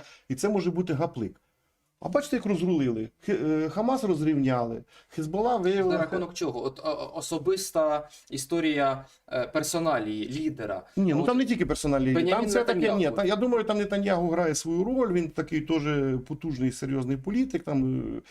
Так. і це може бути гаплик. А бачите, як розрулили. Е, Хамас розрівняли, Хезбола виявила. рахунок чого? От особиста історія е, персоналії, лідера. Ні, ну От там не тільки персональні. Бенямін Там це таке. Ні, та, я думаю, там Нетаньягу грає свою роль. Він такий теж потужний, серйозний політик. Там, е,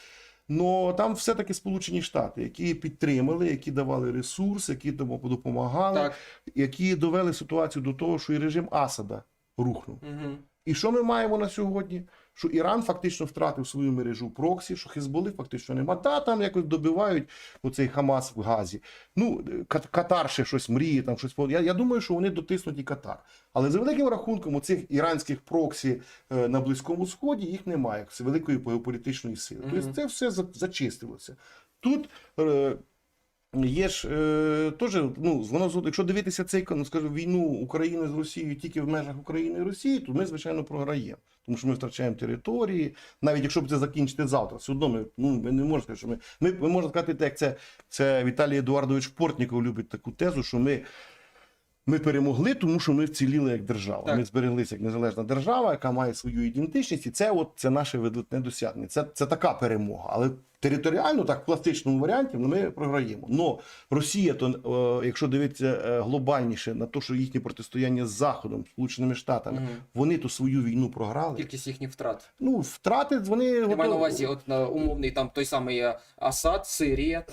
но там все-таки Сполучені Штати, які підтримали, які давали ресурс, які допомагали, Так. які довели ситуацію до того, що і режим Асада рухнув. Угу. І що ми маємо на сьогодні? Що Іран фактично втратив свою мережу проксі, що Хезболи фактично нема. Та там якось добивають оцей Хамас в Газі. Ну, Катар ще щось мріє, там щось. Я, я думаю, що вони дотиснуть і Катар. Але за великим рахунком, оцих іранських проксі е, на Близькому Сході їх немає, як великої геополітичної сили. Тобто це все зачистилося. Тут. Є ж е, теж, ну, воно, якщо дивитися цей ну, скажімо, війну України з Росією тільки в межах України і Росії, то ми, звичайно, програємо. Тому що ми втрачаємо території. Навіть якщо б це закінчити завтра, все одно ми, ну, ми не можемо сказати, що ми. Ми, ми можемо сказати, як це, це Віталій Едуардович Портніков любить таку тезу, що ми. Ми перемогли, тому що ми вціліли як держава. Так. Ми збереглися як незалежна держава, яка має свою ідентичність, і це от це наше видатне досягнення. Це, це така перемога. Але територіально, так в пластичному варіанті, ну, ми програємо. Но Росія, то е, якщо дивитися е, глобальніше на те, що їхнє протистояння з Заходом, Сполученими Штатами, Мгм. вони то свою війну програли. Кількість їхніх втрат. Ну втрати вони Я маю на увазі, от на умовний там той самий е, Асад, Сирія.